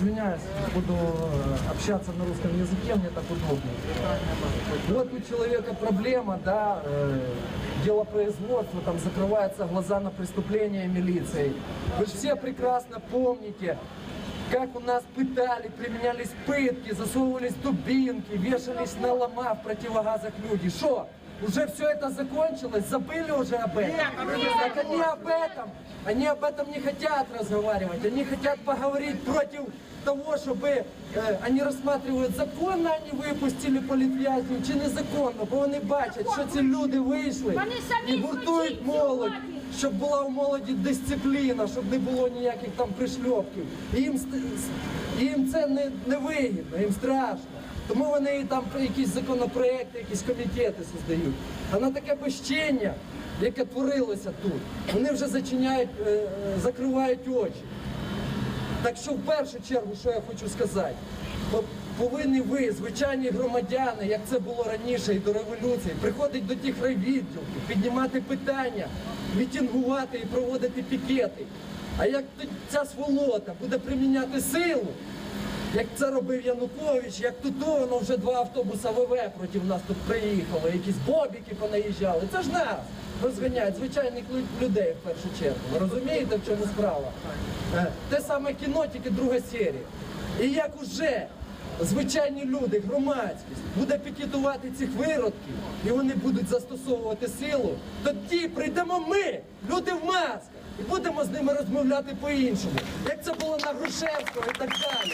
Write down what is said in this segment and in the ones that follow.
стесняюсь, буду э, общаться на русском языке, мне так удобнее. Вот у человека проблема, да, э, дело производства, там закрываются глаза на преступления милицией. Вы же все прекрасно помните, как у нас пытали, применялись пытки, засовывались дубинки, вешались на лома в противогазах люди. Что? Уже все это закончилось? Забыли уже об этом? Так они об этом, они об этом не хотят разговаривать. Они хотят поговорить против того, чтобы е, вони розсматривають, законно вони випустили політв'язнів чи незаконно, бо вони бачать, що ці люди вийшли Вони самі і гуртують хочуть молодь, сьогодні. щоб була у молоді дисципліна, щоб не було ніяких там пришльопків. І їм, ст- с- їм це не, не вигідно, їм страшно. Тому вони і там якісь законопроекти, якісь комітети создають. А на таке безчиння, яке творилося тут, вони вже зачиняють, е, закривають очі. Так що в першу чергу, що я хочу сказати, повинні ви, звичайні громадяни, як це було раніше і до революції, приходити до тих райвідділків, піднімати питання, мітингувати і проводити пікети. А як ця сволота буде приміняти силу, як це робив Янукович, як тут воно вже два автобуса ВВ проти нас тут приїхало, якісь бобіки понаїжджали. Це ж нас розганяють звичайних людей в першу чергу. Ви розумієте, в чому справа? Е, Те саме кіно, тільки друга серія. І як уже звичайні люди, громадськість буде пікетувати цих виродків, і вони будуть застосовувати силу, тоді прийдемо ми, люди в масках, і будемо з ними розмовляти по-іншому. Як це було на Грушевського і так далі.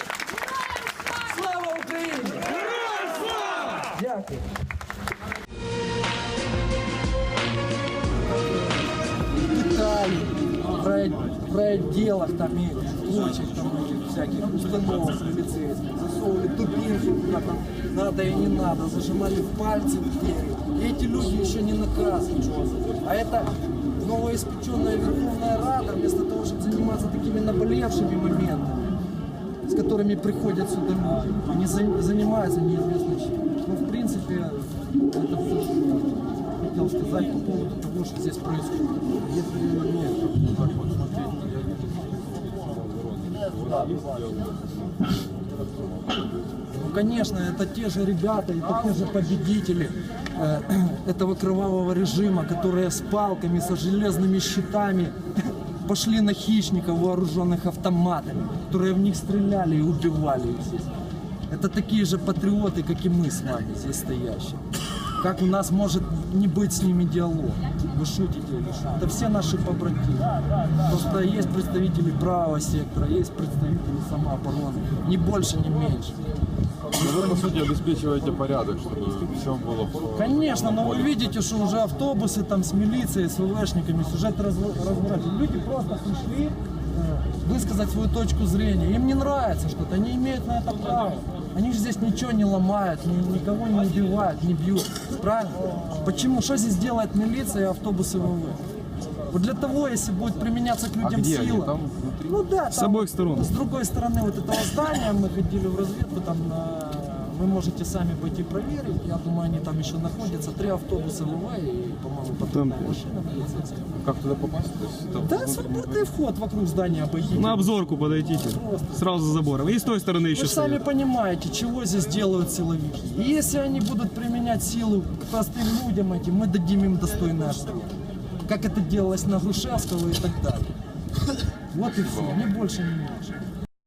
Райотделах там и прочих там этих всяких установок полицейских. Засовывали тупинки куда там надо и не надо, зажимали пальцы в двери. И эти люди еще не наказаны. А это новоиспеченная Верховная Рада, вместо того, чтобы заниматься такими наболевшими моментами, с которыми приходят сюда люди. Они за- занимаются неизвестно чем. Ну, в принципе, это все, что я хотел сказать по поводу того, что здесь происходит. Если нет, вот так вот смотреть, Ну, конечно, это те же ребята, это те же победители э, этого кровавого режима, которые с палками, со железными щитами пошли на хищников, вооруженных автоматами, которые в них стреляли и убивали их здесь. Это такие же патриоты, как и мы с вами здесь стоящие. Как у нас может не быть с ними диалог? Вы шутите или? Это все наши побратимы. Просто есть представители правого сектора, есть представители самообороны. Ни больше, ни меньше. Ну, вы, по сути, обеспечиваете порядок, чтобы все было Конечно, но вы видите, что уже автобусы там с милицией, с ВВшниками, сюжет разв- разворачивают. Люди просто пришли э, высказать свою точку зрения. Им не нравится что-то, они имеют на это право. Они же здесь ничего не ломают, ни- никого не убивают, не бьют. Правильно? Почему? Что здесь делает милиция и автобусы ВВ? Вот для того, если будет применяться к людям где они? сила. Там внутри? Ну да, С там, обоих сторон. С другой стороны вот этого здания мы ходили в разведку, там на- вы можете сами пойти проверить. Я думаю, они там еще находятся. Три автобуса ВВ и, по-моему, патрульная машина полицейская. Как туда попасть? То есть это Да, свободный вход вокруг здания обойдите. На обзорку подойдите. Сразу за забором. И с той стороны Вы еще же сами стоят. понимаете, чего здесь делают силовики. И если они будут применять силу к простым людям этим, мы дадим им достойный ответ. Как это делалось на Грушевского и так далее. Вот и все, ни больше, ни меньше.